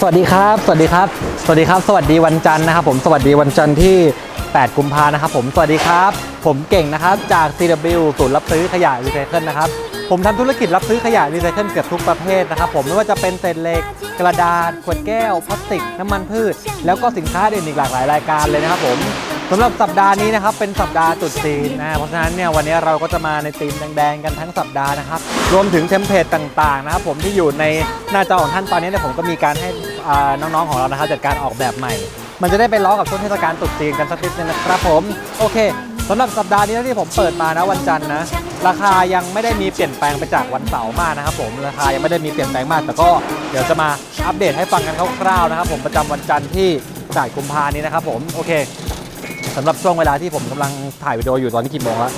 สวัสดีครับ สวัสดีครับ สวัสดีครับ สวัสดีวันจันทร์นะครับผม สวัสดีวันจันทร์ที่ 8 กุมภานะครับผม สวัสดีครับ ผมเก่งนะครับ จาก CW ศูนย์รับซื้อขยะรีไซเคิลนะครับ ผมทำธุรกิจรับซื้อขยะรีไซเคิลเกือบทุกประเภทนะครับผม ไม่ว่าจะเป็นเศษเหล็ก กระดาษ ขวดแก้ว พลาสติก น้ำมันพืช แล้วก็สินค้าอื่นอีกหลากหลายรายการเลยนะครับผมสำหรับสัปดาห์นี้นะครับเป็นสัปดาห์ตรุษจีนนะเพราะฉะนั้นเนี่ยวันนี้เราก็จะมาในธีมแดงๆกันทั้งสัปดาห์นะครับรวมถึงเทมเพลตต่างๆนะครับผมที่อยู่ในหน้าจอของท่านตอนนี้เนี่ยผมก็มีการให้ น้องๆของเรานะครับจัดการออกแบบใหม่ มันจะได้ไปล้อกับช่วงเทศกาลตรุษจีนกันสักนิดนึงนะครับผม โอเคสำหรับสัปดาห์นี้ที่ผมเปิดมานะวันจันทร์นะ ราคายังไม่ได้มีเปลี่ยนแปลงไปจากวันเสาร์มากนะครับผมราคายังไม่ได้มีเปลี่ยนแปลงมาก แต่ก็เดี๋ยวจะมาอัปเดตให้ฟังกันคร่าวๆนะครับ ผมประจำวันจันทร์ที่จ่ายกุมภานี้นะครับผมโอเคสำหรับช่วงเวลาที่ผมกำลังถ่ายวิดีโออยู่ตอนนี้กี่โมงแล้ว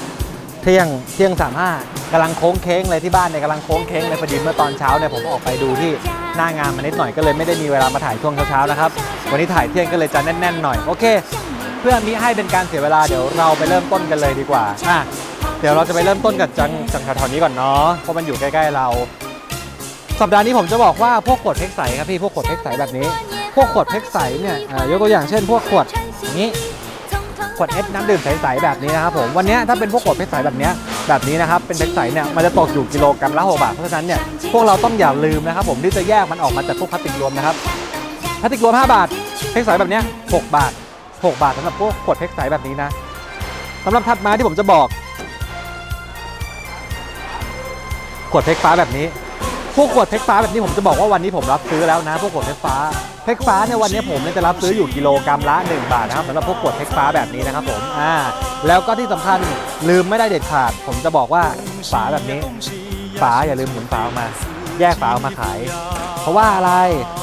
เที่ยงเที่ยงสามห้ากำลังโค้งเค้งเลยที่บ้านเนี่ยกำลังโค้งเค้งเลยพอดีเมื่อตอนเช้าเนี่ยผมออกไปดูที่หน้างานมานิดหน่อยก็เลยไม่ได้มีเวลามาถ่ายช่วงเช้าๆนะครับ วันนี้ถ่ายเที่ยงก็เลยจะแน่นๆหน่อยโอเค เพื่อมิให้เป็นการเสียเวลาเดี๋ยวเราไปเริ่มต้นกันเลยดีกว่าอะเดี๋ยวเราจะไปเริ่มต้นกับจังจังแถวๆนี้ก่อนเนาะเพราะมันอยู่ใกล้ๆเรา สัปดาห์นี้ผมจะบอกว่าพวกขวดเพกใสครับพี่พวกขวดเพกใสแบบนี้ พวกขวดเพกใสเนี่ยอ่ายกตัวอย่างเช่น พวกขวดอย่างนี้ วดเอสน้ำดื่มใสๆแบบนี้นะครับผมวันนี้ถ้าเป็นพวกขวดเพชรใสแบบนี้แบบนี้นะครับเป็นเพชรใสเนี่ยมันจะตกอยู่กิโลกรัมละ6บาทเพราะฉะนั้นเนี่ยพวกเราต้องอย่าลืมนะครับผมที่จะแยกมันออกมาจากพวกพลาสติกรวมนะครับพลาสติกรวม 5 บาทเพชรใสแบบนี้6บาท 6 บาทสำหรับพวกขวดเพชรใสแบบนี้นะสำหรับถัดมาที่ผมจะบอก ขวดเพชรฟ้าแบบนี้ พวกขวดเพชรฟ้าแบบนี้ผมจะบอกว่าวันนี้ผมรับซื้อแล้วนะ พวกขวดเพชรฟ้า เพชรฟ้าเนี่ยวันนี้ผมจะรับซื้ออยู่กิโลกรัมละ 1 บาทนะครับสำหรับพวกขวดเพชรฟ้าแบบนี้นะครับผมอ่าแล้วก็ที่สำคัญลืมไม่ได้เด็ดขาด ผมจะบอกว่าฝาแบบนี้ ฝาอย่าลืมหมุนฝาออกมา แยกฝาออกมาขาย เพราะว่าอะไร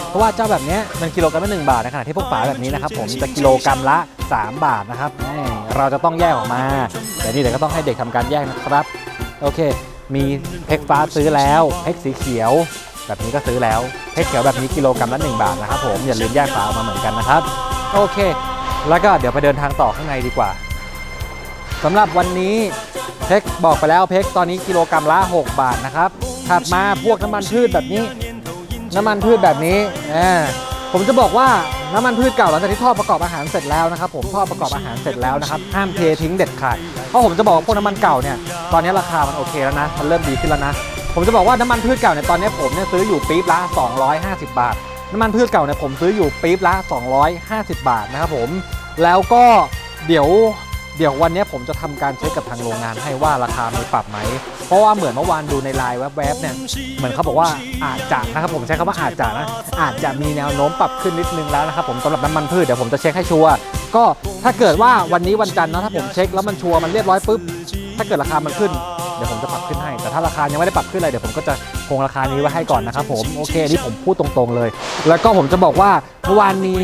เพราะว่าเจ้าแบบเนี้ยมันกิโลกรัมละหนึ่งบาทในขณะที่พวกฝาแบบนี้นะครับผมจะกิโลกรัมละ 3 บาทนะครับเราจะต้องแยกออกมาเดี๋ยวนี้เดี๋ยวก็ต้องให้เด็กทำการแยกนะครับ โอเค มีเพกฟ้าซื้อแล้วเพกสีเขียว แบบนี้ก็ซื้อแล้วเพกเขียวแบบนี้กิโลกรัมละ1บาทนะครับผมอย่าลืมแยกฝาออกมาเหมือนกันนะครับ โอเค แล้วก็เดี๋ยวไปเดินทางต่อข้างในดีกว่าสำหรับวันนี้เพกบอกไปแล้วเพกตอนนี้กิโลกรัมละ 6 บาทนะครับถัดมาพวกน้ำมันพืชแบบนี้ น้ำมันพืชแบบนี้อ่าผมจะบอกว่าน้ำมันพืชเก่าหลังจากที่ทอดประกอบอาหารเสร็จแล้วนะครับผมทอดประกอบอาหารเสร็จแล้วนะครับห้ามเททิ้งเด็ดขาดเพราะผมจะบอกว่าพวกน้ำมันเก่าเนี่ยตอนนี้ราคามันโอเคแล้วนะมันเริ่มดีขึ้นแล้วนะ ผมจะบอกว่าน้ำมันพืชเก่าเนี่ยตอนนี้ผมเนี่ยซื้ออยู่ปี๊บละ 250 บาท น้ำมันพืชเก่าเนี่ยผมซื้ออยู่ปี๊บละ 250 บาทนะครับผม แล้วก็เดี๋ยวเดี๋ยววันนี้ผมจะทำการเช็คกับทางโรงงานให้ว่าราคามีปรับไหม เพราะว่าเหมือนเมื่อวานดูในไลน์แวบๆเนี่ย เหมือนเขาบอกว่าอาจจะนะครับผมใช้คำว่าอาจจะนะ อาจจะมีแนวโน้มปรับขึ้นนิดนึงแล้วนะครับผมสำหรับน้ำมันพืชเดี๋ยวผมจะเช็คให้ชัวร์ ก็ถ้าเกิดว่าวันนี้วันจันทร์นะถ้าผมเช็คแล้วมันชัวร์มันเรียบร้อยปุ๊บ ถ้าเกิดราคามันขึ้น เดี๋ยวผมจะปรับขึ้นให้ ถ้าราคายังไม่ได้ปรับขึ้นอะไรเดี๋ยวผมก็จะคงราคานี้ไว้ให้ก่อนนะครับผมโอเคนี่ผมพูดตรงๆเลย แล้วก็ผมจะบอกว่าเมื่อวานมี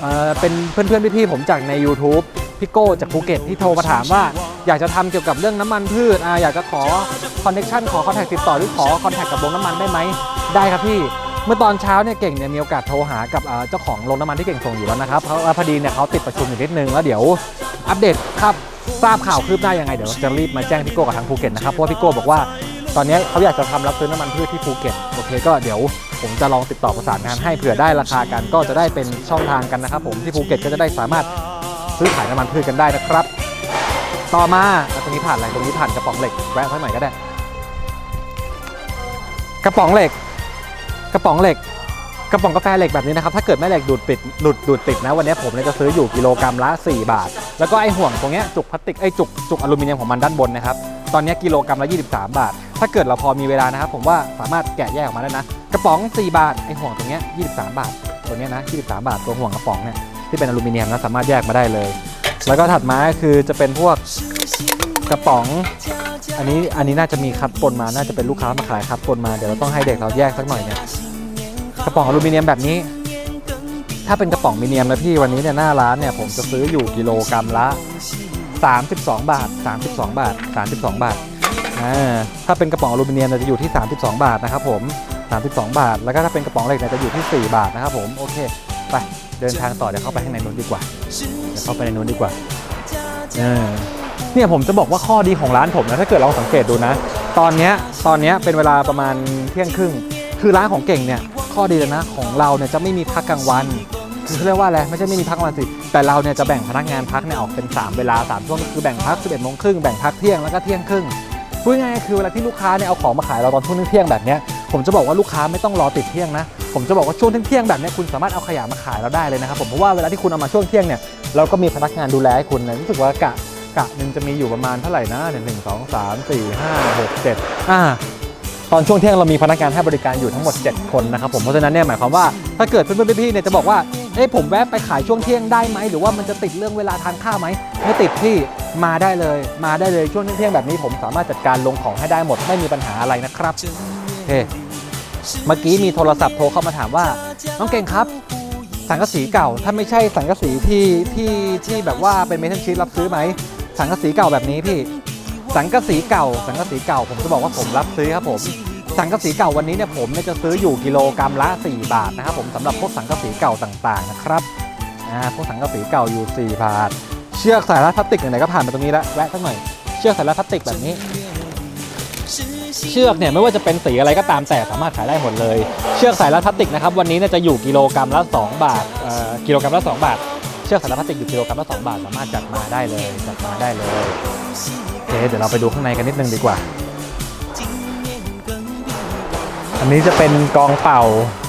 เอ่อเป็นเพื่อนๆพี่ๆผมจากใน YouTube พี่โก้จากภูเก็ตที่โทรมาถามว่า อยากจะทำเกี่ยวกับเรื่องน้ำมันพืชอ่าอยากจะขอคอนเน t ชันขอคอนแทคติดต่อหรือขอคอนแทคกับโรงน้ำมันได้ไหมได้ครับพี่ เมื่อตอนเช้าเนี่ยเก่งเนี่ยมีโอกาสโทรหากับเอ่อเจ้าของโรงน้ำมันที่เก่งส่งอยู่แล้วนะครับเพราะว่าพอดีเนี่ยเขาติดประชุมอยู่นิดนึงแล้วเดี๋ยวอัปเดตครับทราบข่าวคืบหน้ายังไงเดี๋ยวจะรีบมาแจ้งพี่โก้กับทางภูเก็ตนะครับเพราะว่าพี่โก้บอกว่า ตอนนี้เขาอยากจะทำรับซื้อน้ำมันพืชที่ภูเก็ตโอเคก็เดี๋ยวผมจะลองติดต่อประสานงานให้เผื่อได้ราคากันก็จะได้เป็นช่องทางกันนะครับผมที่ภูเก็ตก็จะได้สามารถซื้อขายน้ำมันพืชกันได้นะครับ ต่อมาอะตรงนี้ผ่านอะไรตรงนี้ผ่านกระป๋องเหล็กแวะไว้ใหม่ก็ได้ กระป๋องเหล็ก กระป๋องเหล็ก กระป๋องกาแฟเหล็กแบบนี้นะครับถ้าเกิดแม่เหล็กดูดปิดหลุดดูดติดนะวันนี้ผมเนี่ยจะซื้ออยู่กิโลกรัมละ 4 บาท แล้วก็ไอ้ห่วงตรงเนี้ยจุกพลาสติกไอ้จุกจุกอลูมิเนียมของมันด้านบนนะครับตอนนี้กิโลกรัมละ 23 บาท ถ้าเกิดเราพอมีเวลานะครับ ผมว่าสามารถแกะแยกออกมาได้นะ กระป๋อง 4 บาทไอ้ห่วงตรงเนี้ย23 บาท ตัวเนี้ยนะ23 บาทตัวห่วงกระป๋องเนี่ยที่เป็นอลูมิเนียมนะสามารถแยกมาได้เลย แล้วก็ถัดมาคือจะเป็นพวกกระป๋อง อันนี้อันนี้น่าจะมีคัดปนมาน่าจะเป็นลูกค้ามาขายคัดปนมาเดี๋ยวเราต้องให้เด็กเราแยกสักหน่อยเนี่ยกระป๋องอลูมิเนียมแบบนี้ ถ้าเป็นกระป๋องมิเนียมนะพี่วันนี้เนี่ยหน้าร้านเนี่ยผมจะซื้ออยู่กิโลกรัมละ 32 บาท 32 บาท 32 บาทอ่า ถ้าเป็นกระป๋องอลูมิเนียมจะอยู่ที่ 32 บาทนะครับผม 32 บาท แล้วก็ถ้าเป็นกระป๋องเหล็กจะอยู่ที่ 4 บาทนะครับผมโอเคไปเดินทางต่อเดี๋ยวเข้าไปข้างในนู้นดีกว่าเดี๋ยวเข้าไปในนู้นดีกว่าเนี่ยผมจะบอกว่าข้อดีของร้านผมนะถ้าเกิดลองสังเกตดูนะ ตอนนี้ตอนนี้เป็นเวลาประมาณเที่ยงครึ่ง คือร้านของเก่งเนี่ยข้อดีเลยนะของเราเนี่ยจะไม่มีพักกลางวันคือเขาเรียกว่าอะไรไม่ใช่ไม่มีพักกลางวันสิแต่เราเนี่ยจะแบ่งพนักงานพักเนี่ยออกเป็น 3 เวลา 3 ช่วงคือแบ่งพัก 11โมงครึ่งแบ่งพักเที่ยงแล้วก็เที่ยงครึ่ง พูดง่ายๆคือเวลาที่ลูกค้าเนี่ยเอาของมาขายเราตอนช่วงเที่ยงแบบนี้ผมจะบอกว่าลูกค้าไม่ต้องรอติดเที่ยงนะ ผมจะบอกว่าช่วงเที่ยงแบบนี้คุณสามารถเอาขยะมาขายเราได้เลยนะครับผมเพราะว่าเวลาที่คุณเอามาช่วงเที่ยงเนี่ยเราก็มีพนักงานดูแลให้คุณนะรู้สึกว่ากะกะหนึ่งจะมีอยู่ประมาณเท่าไหร่นะหนึ่งหนึ่งสองสามสี่ห้าหกเจ็ดอ่าตอนช่วงเที่ยงเรามีพนักงานให้บริการอยู่ทั้งหมด 7 คนนะครับผมเพราะฉะนั้นเนี่ยหมายความว่าถ้าเกิดเพื่อนๆพี่ๆเนี่ยจะบอกว่า เอ้ยผมแวะไปขายช่วงเที่ยงได้ไหม หรือว่ามันจะติดเรื่องเวลาทานข้าวไหม ไม่ติดพี่มาได้เลย มาได้เลยช่วงเที่ยงแบบนี้ผมสามารถจัดการลงของให้ได้หมดไม่มีปัญหาอะไรนะครับโอเคเมื่อกี้มีโทรศัพท์โทรเข้ามาถามว่า น้องเก่งครับ สังกะสีเก่า ถ้าไม่ใช่สังกะสีที่ที่ที่แบบว่าเป็นเมทัลชีตรับซื้อไหม สังกะสีเก่าแบบนี้พี่ สังกะสีเก่า สังกะสีเก่า ผมจะบอกว่าผมรับซื้อครับผม สังกะสีเก่าวันนี้เนี่ยผมเนี่ยจะซื้ออยู่กิโลกรัมละ 4 บาทนะครับผมสำหรับพวกสังกะสีเก่าต่างๆนะครับอ่าพวกสังกะสีเก่าอยู่ 4 บาท เชือกสายรัดพลาสติกไหนๆก็ผ่านมาตรงนี้แล้วแวะสักหน่อยเชือกสายรัดพลาสติกแบบนี้ เชือกเนี่ยไม่ว่าจะเป็นสีอะไรก็ตามแต่สามารถขายได้หมดเลย เชือกสายรัดพลาสติกนะครับวันนี้เนี่ยจะอยู่กิโลกรัมละ 2 บาทเอ่อกิโลกรัมละ 2 บาท เชือกสายรัดพลาสติกอยู่กิโลกรัมละ 2 บาทสามารถจัดมาได้เลยจัดมาได้เลยโอเคเดี๋ยวเราไปดูข้างในกันนิดนึงดีกว่า อันนี้จะเป็นกองเป่า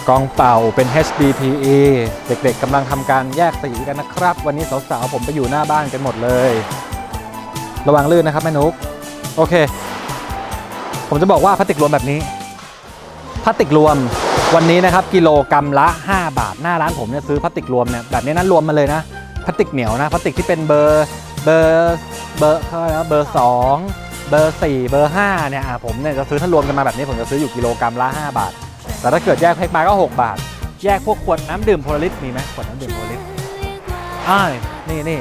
กองเป่าเป็น HDPE เด็กๆกำลังทำการแยกสีกันนะครับ วันนี้สาวๆผมไปอยู่หน้าบ้านกันหมดเลย ระวังลื่นนะครับแม่นุ๊กโอเค ผมจะบอกว่าพลาสติกรวมแบบนี้พลาสติกรวมวันนี้นะครับกิโลกรัมละ 5 บาท หน้าร้านผมเนี่ยซื้อพลาสติกรวมเนี่ยแบบนี้นั้นรวมมาเลยนะพลาสติกเหนียวนะพลาสติกที่เป็นเบอร์เบอร์เบอร์เขาเรียกว่าเบอร์สอง เบอร์สี่เบอร์ห้าเนี่ยอะผมเนี่ยจะซื้อถ้ารวมกันมาแบบนี้ผมจะซื้ออยู่กิโลกรัมละ 5 บาท แต่ถ้าเกิดแยกแพ็คมาก็ 6 บาท แยกพวกขวดน้ำดื่มโพลาริสมีไหมขวดน้ำดื่มโพลาริสอ่านี่นี่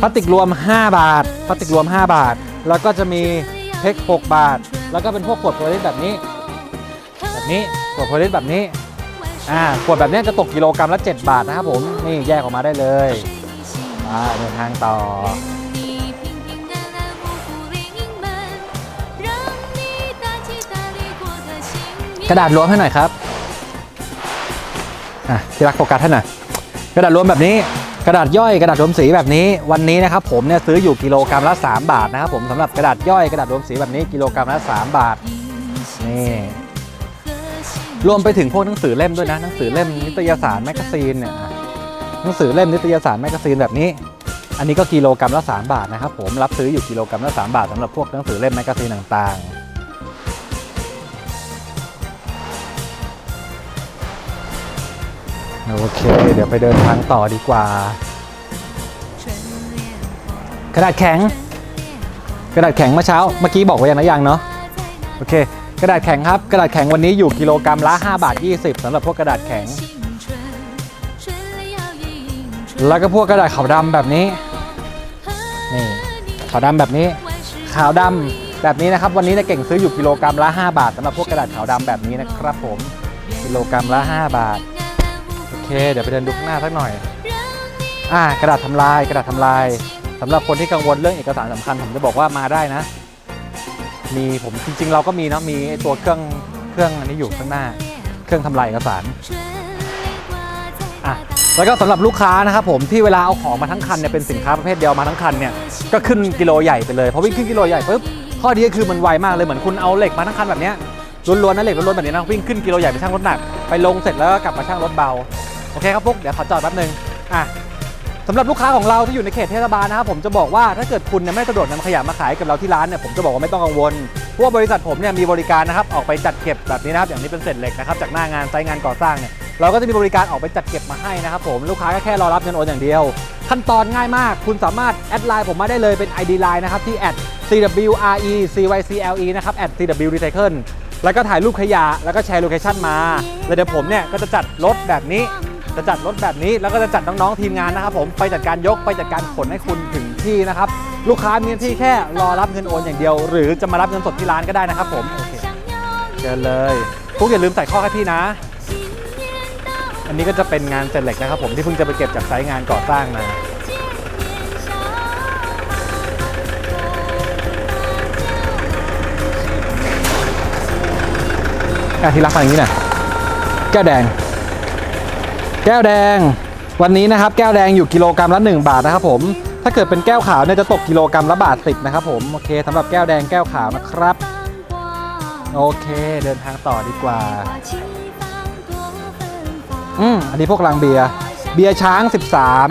พลาสติกรวม 5 บาทพลาสติกรวม 5 บาท แล้วก็จะมีเพก6 บาท แล้วก็เป็นพวกขวดโพลาริสแบบนี้ แบบนี้ขวดโพลาริสแบบนี้อ่าขวดแบบนี้จะตกกิโลกรัมละ 7 บาทนะครับผมนี่แยกออกมาได้เลยอ่าเดินทางต่อ กระดาษรวมให้หน่อยครับอะที่รักโฟกัสให้หน่อยกระดาษรวมแบบนี้กระดาษย่อยกระดาษรวมสีแบบนี้วันนี้นะครับผมเนี่ยซื้ออยู่กิโลกรัมละ 3 บาทนะครับผมสำหรับกระดาษย่อยกระดาษรวมสีแบบนี้กิโลกรัมละ 3 บาทนี่รวมไปถึงพวกหนังสือเล่มด้วยนะหนังสือเล่มนิตยสารแมกกาซีนเนี่ยหนังสือเล่มนิตยสารแมกกาซีนแบบนี้ อันนี้ก็กิโลกรัมละ 3 บาทนะครับผมรับซื้ออยู่กิโลกรัมละ 3 บาทสำหรับพวกหนังสือเล่มแมกกาซีนต่างๆ โอเค เดี๋ยวไปเดินทางต่อดีกว่า กระดาษแข็ง กระดาษแข็งเมื่อเช้า เมื่อกี้บอกไว้ยังนะยังเนาะ โอเค กระดาษแข็งครับ กระดาษแข็งวันนี้อยู่กิโลกรัมละ5บาท20สำหรับพวกกระดาษแข็ง แล้วก็พวกกระดาษขาวดำแบบนี้ นี่ขาวดำแบบนี้ ขาวดำแบบนี้นะครับ วันนี้นี่ยเก่งซื้ออยู่กิโลกรัมละ5บาทสำหรับพวกกระดาษขาวดำแบบนี้นะครับผม กิโลกรัมละ 5 บาท เค เดี๋ยวไปเดินดูข้างหน้าสักหน่อย อ่ากระดาษทำลายกระดาษทำลายสำหรับคนที่กังวลเรื่องเอกสารสำคัญ ผมจะบอกว่ามาได้นะ มีผมจริง ๆ เราก็มีเนาะมีตัวเครื่องเครื่องอันนี้อยู่ข้างหน้า เครื่องทำลายเอกสารอะแล้วก็สำหรับลูกค้านะครับผมที่เวลาเอาของมาทั้งคันเนี่ยเป็นสินค้าประเภทเดียวมาทั้งคันเนี่ยก็ขึ้นกิโลใหญ่ไปเลยพอวิ่งขึ้นกิโลใหญ่ปุ๊บข้อดีก็คือมันไวมากเลยเหมือนคุณเอาเหล็กมาทั้งคันแบบเนี้ยล้วนๆนะเหล็กล้วนๆแบบนี้นะวิ่งขึ้นกิโลใหญ่ไปชั่งรถหนักไปลงเสร็จแล้วก็กลับมาชั่งรถเบา โอเคครับพวกเดี๋ยวขอจอดแป๊บนึงอะสำหรับลูกค้าของเราที่อยู่ในเขตเทศบาลนะครับผมจะบอกว่าถ้าเกิดคุณเนี่ยไม่สะดวกนำขยะมาขายกับเราที่ร้านเนี่ยผมจะบอกว่าไม่ต้องกังวลเพราะว่าบริษัทผมเนี่ยมีบริการนะครับออกไปจัดเก็บแบบนี้นะครับอย่างนี้เป็นเศษเหล็กนะครับจากหน้างานไซต์งานก่อสร้างเนี่ยเราก็จะมีบริการออกไปจัดเก็บมาให้นะครับผมลูกค้าก็แค่รอรับเงินโอนอย่างเดียว ขั้นตอนง่ายมาก คุณสามารถแอดไลน์ผมมาได้เลยเป็น ID Line นะครับที่ @CWRECYCLE นะครับ @CWRecycle แล้วก็ถ่ายรูปขยะแล้วก็แชร์โลเคชั่นมาแล้วเดี๋ยวผมเนี่ยก็จะจัดรถแบบนี้ จะจัดรถแบบนี้แล้วก็จะจัดน้องๆทีมงานนะครับผมไปจัดการยกไปจัดการขนให้คุณถึงที่นะครับลูกค้ามีที่แค่รอรับเงินโอนอย่างเดียว หรือจะมารับเงินสดที่ร้านก็ได้นะครับผมโอเคเชิญเลยพวกอย่าลืมใส่ข้อให้พี่นะ อันนี้ก็จะเป็นงานเศษเหล็กนะครับผมที่เพิ่งจะไปเก็บจากไซต์งานก่อสร้างมาออะที่รักมาอย่างนี้น่อยแก้แดง แก้วแดง วันนี้นะครับแก้วแดงอยู่กิโลกรัมละ 1 บาทนะครับผมถ้าเกิดเป็นแก้วขาวเนี่ยจะตกกิโลกรัมละบาทสิบนะครับผมโอเคสำหรับแก้วแดงแก้วขาวนะครับ โอเคเดินทางต่อดีกว่าอืมอันนี้พวกลังเบียร์เบียร์ช้าง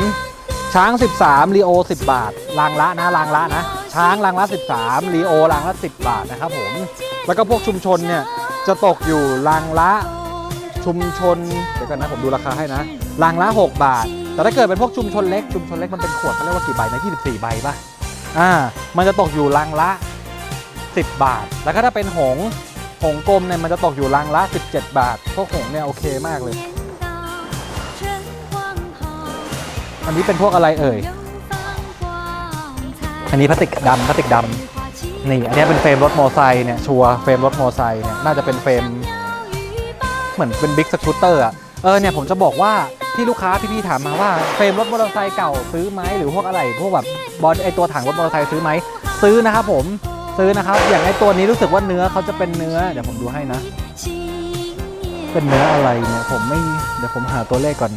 13 ช้าง 13ลีโอ 10 บาทรางละนะรางละนะ ช้างรางละ 13ลีโอรางละ 10 บาทนะครับผมแล้วก็พวกชุมชนเนี่ยจะตกอยู่รางละ ชุมชนเดี๋ยวกันนะผมดูราคาให้นะรางละ 6 บาท แต่ถ้าเกิดเป็นพวกชุมชนเล็กชุมชนเล็กมันเป็นขวดเขาเรียกว่ากี่ใบนะ24 ใบป่ะอ่ามันจะตกอยู่รางละ 10 บาท แล้วก็ถ้าเป็นหงหงกลมเนี่ยมันจะตกอยู่รางละ 17 บาทพวกหงเนี่ยโอเคมากเลย อันนี้เป็นพวกอะไรเอ่ยอันนี้พลาสติกดำพลาสติกดำนี่อันนี้เป็นเฟรมรถมอไซค์เนี่ยชัวเฟรมรถมอไซค์เนี่ยน่าจะเป็นเฟรม เหมือนเป็นบิ๊กสกูตเตอร์อะเออเนี่ยผมจะบอกว่าที่ลูกค้าพี่ๆถามมาว่าเฟรมรถมอเตอร์ไซค์เก่าซื้อไหมหรือพวกอะไรพวกแบบบอลไอตัวถังรถมอเตอร์ไซค์ซื้อไหมซื้อนะครับผมซื้อนะครับ อย่างไอตัวนี้รู้สึกว่าเนื้อเขาจะเป็นเนื้อเดี๋ยวผมดูให้นะ เป็นเนื้ออะไรเนี่ยผมไม่เดี๋ยวผมหาตัวเลขก่อน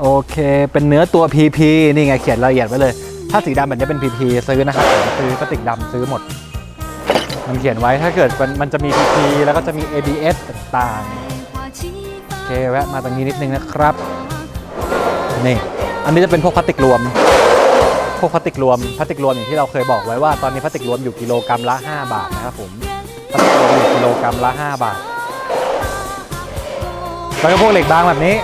โอเค เป็นเนื้อตัว PP นี่ไงเขียนรายละเอียดไว้เลย ถ้าสีดำแบบนี้เป็น PP ซื้อนะครับซื้อพลาสติกดำซื้อหมด มันเขียนไว้ถ้าเกิดมันมันจะมี PP แล้วก็จะมี ABS ต่างๆโอเคแวะมาตรงนี้นิดนึงนะครับ นี่ อันนี้จะเป็นพวกพลาสติกรวม พวกพลาสติกรวมพลาสติกรวมอย่างที่เราเคยบอกไว้ว่าตอนนี้พลาสติกรวมอยู่กิโลกรัมละ 5 บาทนะครับผมพลาสติกรวมอยู่กิโลกรัมละ 5 บาท แล้วก็พวกเหล็กบางแบบนี้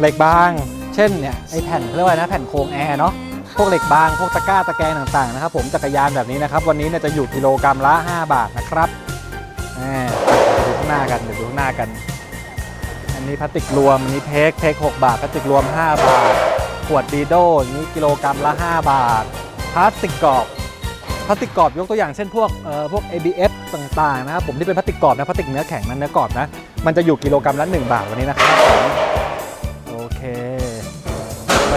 เหล็กบาง เช่นเนี่ยไอแผ่นเขาเรียกว่านะแผ่นโครงแอร์เนาะ พวกเหล็กบาง พวกตะกร้าตะแกรงต่างๆนะครับผมจักรยานแบบนี้นะครับ วันนี้เนี่ยจะอยู่กิโลกรัมละ 5 บาทนะครับดูข้างหน้ากันเดี๋ยวดูข้างหน้ากัน อันนี้พลาสติกรวมอันนี้เทคเทค6บาทพลาสติกรวม 5 บาท ขวดดีโดอย่างนี้กิโลกรัมละ 5 บาทพลาสติกกรอบพลาสติกกรอบยกตัวอย่างเช่นพวกเอ่อพวก ABS ต่างๆนะครับผมที่เป็นพลาสติกกรอบนะพลาสติกเนื้อแข็งนั้นเนื้อกรอบนะมันจะอยู่กิโลกรัมละ 1 บาทวันนี้นะครับ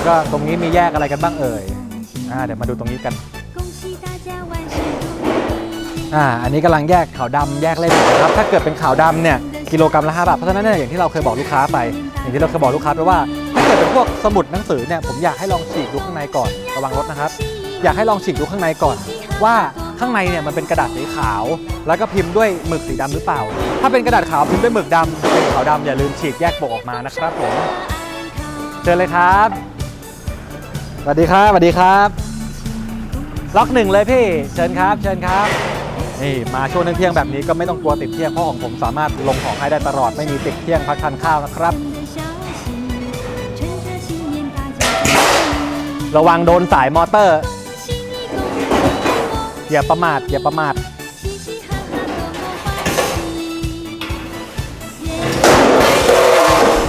ก็ตรงนี้มีแยกอะไรกันบ้างเอ่ยอ่าเดี๋ยวมาดูตรงนี้กันอ่าอันนี้กำลังแยกขาวดำแยกเล่นอยู่นะครับถ้าเกิดเป็นขาวดำเนี่ยกิโลกรัมละ5บาทเพราะฉะนั้นเนี่ยอย่างที่เราเคยบอกลูกค้าไป อย่างที่เราเคยบอกลูกค้าไปว่าถ้าเกิดเป็นพวกสมุดหนังสือเนี่ยผมอยากให้ลองฉีกดูข้างในก่อนระวังรถนะครับ อยากให้ลองฉีกดูข้างในก่อน ว่าข้างในเนี่ยมันเป็นกระดาษสีขาว แล้วก็พิมพ์ด้วยหมึกสีดำหรือเปล่า ถ้าเป็นกระดาษขาวพิมพ์ด้วยหมึกดำเป็นขาวดำอย่าลืมฉีกแยกปกออกมานะครับผมเชิญเลยครับ วัสดีครับสวัสดีครับ ล็อกหนึ่งเลยพี่ เชิญครับ เชิญครับ นี่มาช่วงเที่ยงแบบนี้ก็ไม่ต้องกลัวติดเที่ยงเพราะของผมสามารถลงของให้ได้ตลอดไม่มีติดเที่ยงพักทานข้าวนะครับ ระวังโดนสายมอเตอร์ อย่าประมาทอย่าประมาท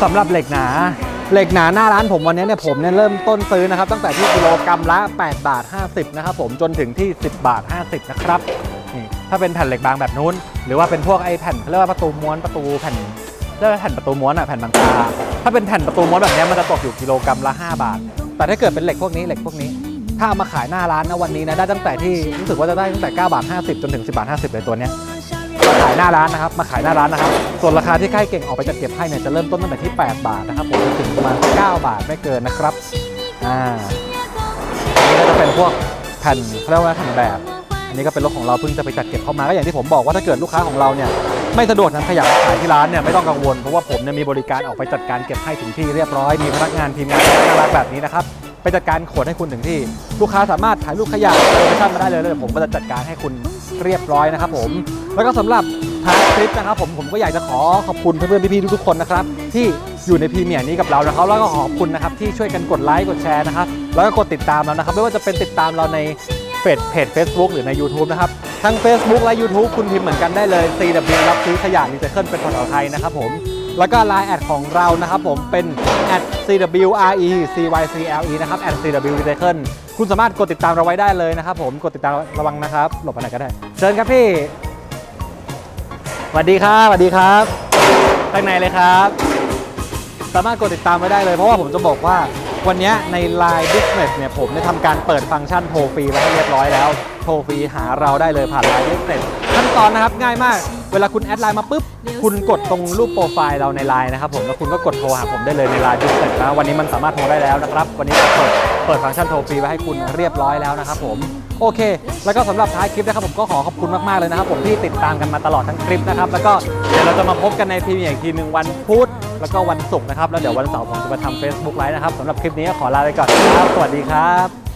สำหรับเหล็กหนา เหล็กหนาหน้าร้านผมวันนี้เนี่ยผมเนี่ยเริ่มต้นซื้อนะครับ ตั้งแต่ที่กิโลกรัมละ 8 บาท 50 นะครับผมจนถึงที่ 10 บาท 50 นะครับนี่ถ้าเป็นแผ่นเหล็กบางแบบนู้น หรือว่าเป็นพวกไอ้แผ่นเขาเรียกว่าประตูม้วนประตูแผ่นเรียกว่าแผ่นประตูม้วนอะแผ่นบางตาถ้าเป็นแผ่นประตูม้วนแบบเนี้ยมันจะตกอยู่กิโลกรัมละ 5 บาท แต่ถ้าเกิดเป็นเหล็กพวกนี้เหล็กพวกนี้ถ้าเอามาขายหน้าร้านนะวันนี้นะได้ตั้งแต่ที่รู้สึกว่าจะได้ตั้งแต่ 9 บาท 50 จนถึง 10 บาท 50 เลยตัวเนี้ย มาขายหน้าร้านนะครับ มาขายหน้าร้านนะครับ ส่วนราคาที่ค่ายเก่งออกไปจัดเก็บให้เนี่ยจะเริ่มต้นตั้งแต่ที่ 8 บาทนะครับผมถึงประมาณ 9 บาทไม่เกินนะครับ อ่าอันนี้ก็จะเป็นพวกแผ่นเขาเรียกว่าแผ่นแบบ อันนี้ก็เป็นรถของเราเพิ่งจะไปจัดเก็บเข้ามาก็อย่างที่ผมบอกว่าถ้าเกิดลูกค้าของเราเนี่ยไม่สะดวกนำขยะมาขายที่ร้านเนี่ยไม่ต้องกังวลเพราะว่าผมเนี่ยมีบริการออกไปจัดการเก็บให้ถึงที่เรียบร้อยมีพนักงานทีมงานน่ารักแบบนี้นะครับไปจัดการขนให้คุณถึงที่ ลูกค้าสามารถถ่ายรูปขยะโลเคชั่นมาได้เลยเลยผมก็จะจัดการให้คุณ เรียบร้อยนะครับผม แล้วก็สำหรับท้ายคลิปนะครับผมผมก็อยากจะขอขอบคุณเพื่อนๆพี่ๆทุกๆคนนะครับที่อยู่ในพรีเมียร์นี้กับเรานะครับแล้วก็ขอบคุณนะครับที่ช่วยกันกดไลค์กดแชร์นะครับแล้วก็กดติดตามเรานะครับไม่ว่าจะเป็นติดตามเราในเฟซเพจ Facebook หรือใน YouTube นะครับทั้ง Facebook และ YouTube คุณพิมพ์เหมือนกันได้เลย CW รับซื้อขยะรีไซเคิลเป็นภาษาไทยนะครับผมแล้วก็ Line แอดของเรานะครับผมเป็น @CWRE CYCLE นะครับ @CW Recycle คุณสามารถกดติดตามเราไว้ได้เลยนะครับ ผมกดติดตามระวังนะครับ หลบไปไหนก็ได้ เชิญครับพี่สวัสดีครับสวัสดีครับข้างในเลยครับ สามารถกดติดตามไว้ได้เลย เพราะว่าผมจะบอกว่าวันนี้ใน Line Business เนี่ยผมได้ทำการเปิดฟังก์ชันโทรฟรีไว้ให้เรียบร้อยแล้ว โทรฟรีหาเราได้เลยผ่าน Line Business ขั้นตอนนะครับง่ายมาก เวลาคุณแอดไลน์มาปุ๊บ คุณกดตรงรูปโปรไฟล์เราในไลน์นะครับผมแล้วคุณก็กดโทรหาผมได้เลยในไลน์บิสเซ็ตนะวันนี้มันสามารถโทรได้แล้วนะครับ วันนี้เปิด เปิดฟังก์ชันโทรฟรีไว้ให้คุณเรียบร้อยแล้วนะครับผมโอเค แล้วก็สำหรับท้ายคลิปนะครับผมก็ขอขอบคุณมากๆเลยนะครับ ผมที่ติดตามกันมาตลอดทั้งคลิปนะครับแล้วก็เดี๋ยวเราจะมาพบกันในพรีเมียร์อีกทีหนึ่งวันพุธแล้วก็วันศุกร์นะครับแล้วเดี๋ยววันเสาร์ผมจะมาทำเฟซบุ๊กไลฟ์นะครับสำหรับคลิปนี้ขอลาไปก่อนครับสวัสดีครับ